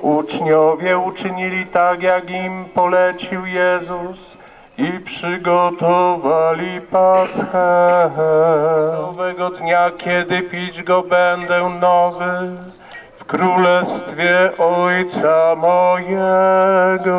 Uczniowie uczynili tak, jak im polecił Jezus i przygotowali paschę. Nowego dnia, kiedy pić go będę nowy w królestwie Ojca mojego.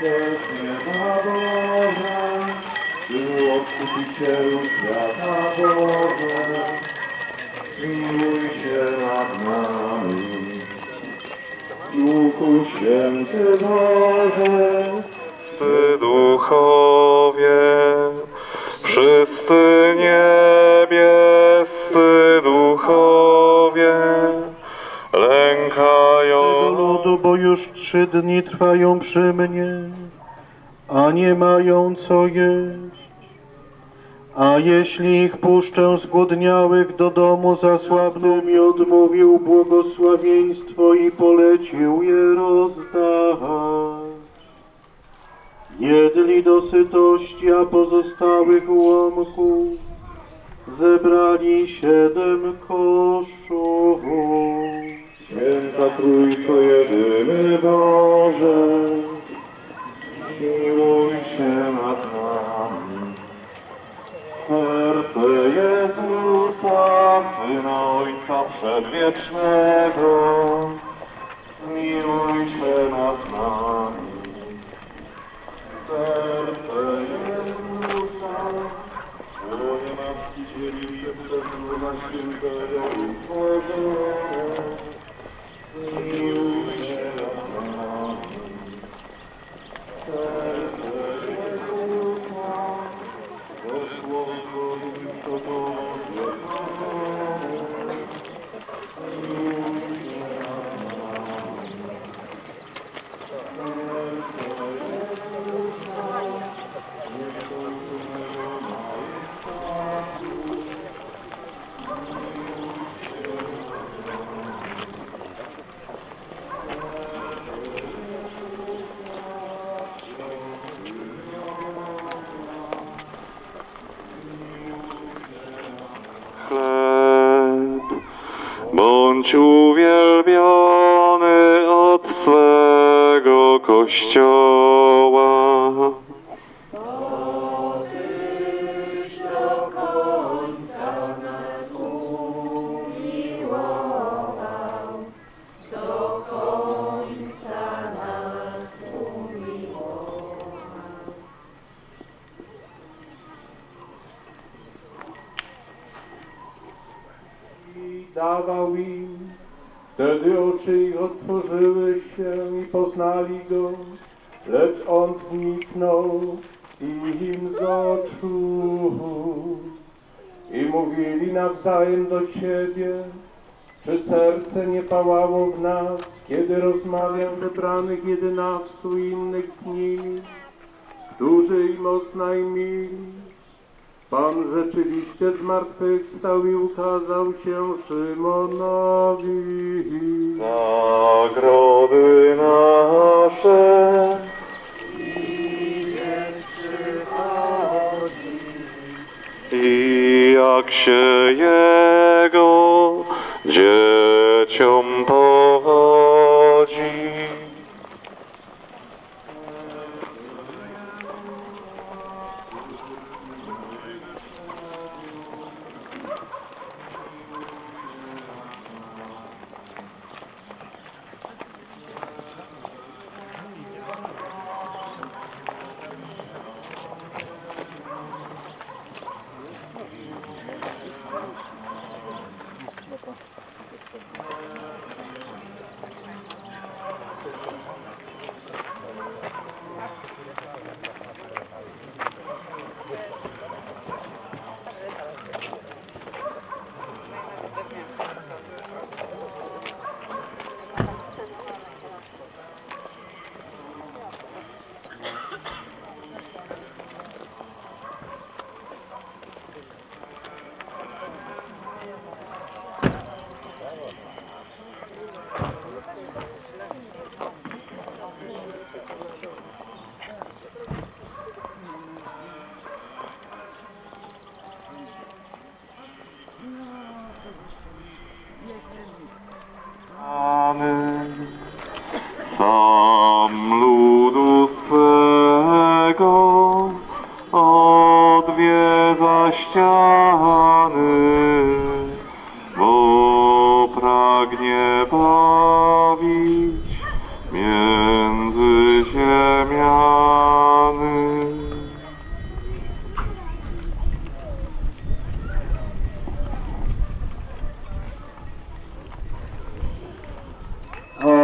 Ojciec nieba Boże, odkupicielu świata Boże, zmiłuj się nad nami. Duchu Święty Boże, Ty duchowie, wszyscy niebiescy tego ludu, bo już trzy dni trwają przy mnie, a nie mają co jeść. A jeśli ich puszczę zgłodniałych do domu, zasłabną mi odmówił błogosławieństwo i polecił je rozdać. Jedli do sytości, a pozostałych ułomków zebrali siedem koszów. Święta Trójco jedyny Boże, miłuj się nad nami. Serce Jezusa, Syna Ojca Przedwiecznego, Bądź uwielbiony od swego Kościoła. Dawał im. Wtedy oczy ich otworzyły się i poznali go, lecz on zniknął im z oczu. I mówili nawzajem do siebie, czy serce nie pałało w nas, kiedy rozmawiał zebranych jedenastu innych z nimi, którzy im oznajmili, Pan rzeczywiście zmartwychwstał i ukazał się Szymonowi. Nagrody nasze. I jak się Jego dzieciom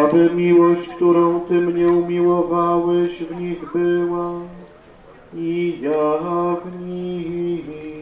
aby miłość, którą Ty mnie umiłowałeś, w nich była i ja w nich.